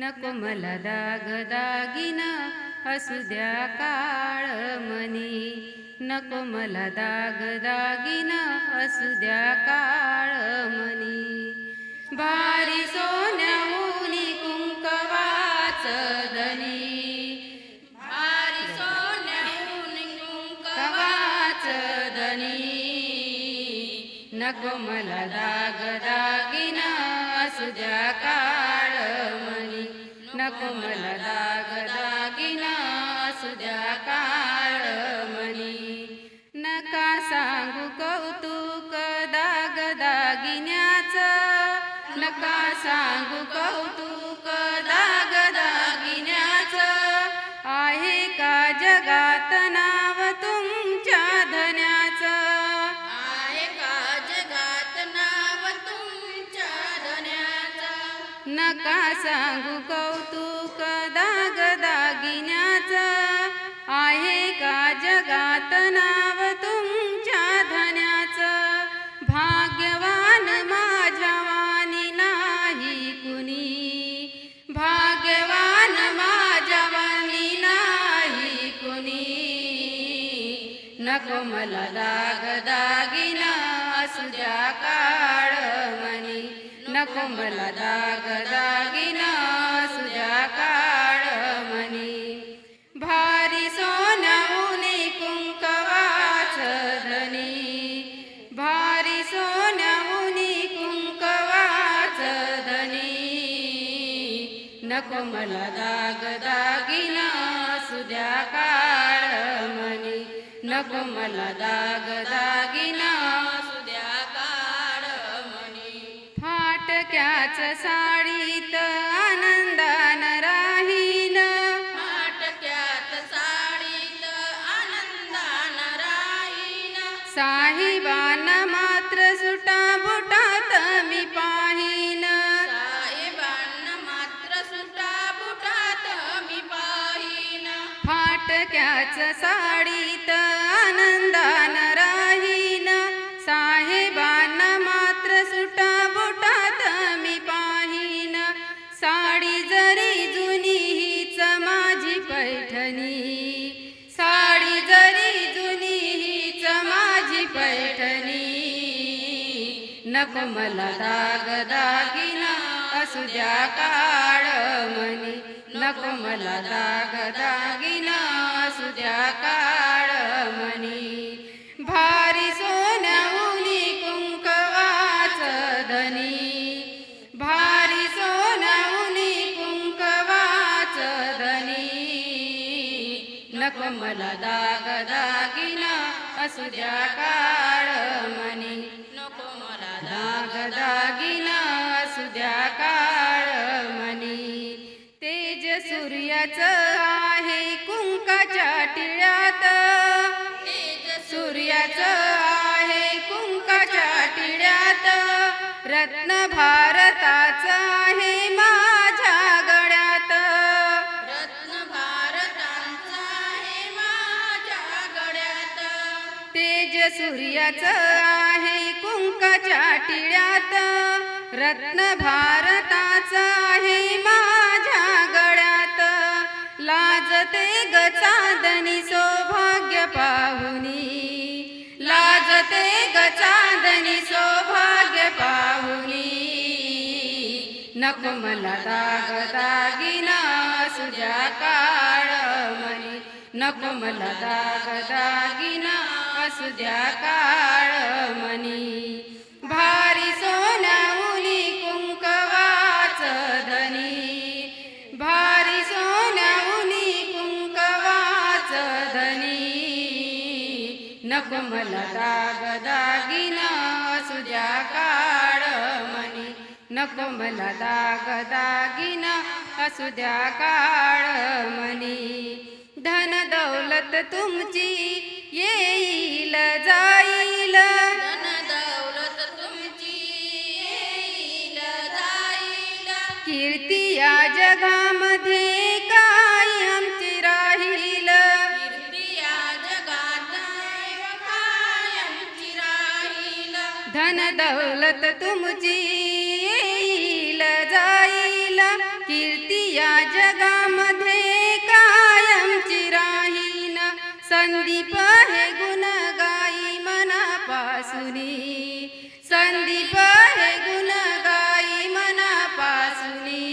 नको मला दाग दागिन असू द्या काळ मनी. नको मला दाग दागिन असू द्या काळ मनी. भारी सोन्याहुनी कुंकवाच धनी. भारी सोन्याहुनी कुंकवाच धनी. नको मला दाग असू काळ मनी नको मला दाग दागिना असू काळ नका सांगू कौतुक दाग दागिन्याच आहे का जगात नाव तुमच्या धन्याच? भाग्यवान माझ्या वाणी नाही कुणी. भाग्यवान माझ्या वाणी नाही कुणी. नको मला दाग दागिना असू द्या काळ मनी. नको मला दाग दागिना सुजा काळ मनी भारी सोन्याहुनी कुंकवाच धनी भारी सोन्याहुनी कुंकवाच धनी न कुंभला दाग दागिना सुजा काळ मनी न कुंभला दाग दागिना फाटक्याच साडीत आनंदान राहीन. फाटक्यात साडीत आनंदान राहीन. साहिबांना मात्र सुटा बुटात मी पाहीन. साहेबांना मात्र सुटा बुटात मी पाहीन. फाटक्याच साडीत आनंदान राहीन. नको मला दाग दागिना असू द्या काळ मनी. नको मला दाग दागिना असू द्या काळ मनी. भारी सोन्याहुनी कुंकवाच धनी. भारी सोन्याहुनी कुंकवाच धनी. नको मला दाग दागिना असू द्या काळ मनी. दागिन असू द्या काळ मनी. तेज सूर्याचं आहे कुंकाच्या टिळ्यात. तेज सूर्याचं आहे कुंकाच्या टिळ्यात. रत्न भारताचं आहे माझ्या गळ्यात. रत्न भारतांचा आहे माझ्या गड्यात तेज सूर्याचं टिळ्यात रत्न भारताचा आहे माझ्या गळ्यात. लाजते ग चांदणी सौभाग्य पाहुनी. लाजते ग चांदणी सौभाग्य पाहुनी. नको मला दाग दागिना सुजा काळ मनी नको मला दाग दागिना असू काळ मनी मला दाग दागिना असुद्या काळ मनी नको मला दाग दागिना असू काळ मनी धन दौलत तुमची दौलत तुमची येईल जाईल. कीर्ती या जगामध्ये कायमची राहीन संदीप हे गुण गाई मनापासुनी. संदीप हे गुण गाई मनापासुनी.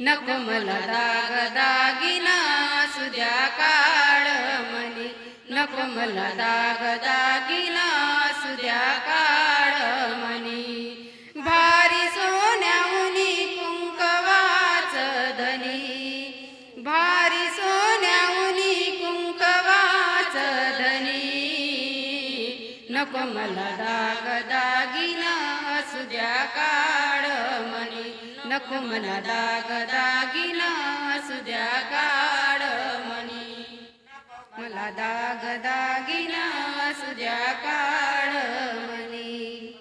नको मला दाग दागिना सुद्या काळ मनी नको मला दाग दागिना सुद्या काळ मनी. भारी सोन्याहुनी कुंकवाच धनी भारी सोन्याहुनी कुंकवाच धनी नको मला दाग दागिना सुद्या काळ मनी. नको मला दाग दागिना सुद्या काळ मनी. मला दाग दागिना असू द्या काळ मनी.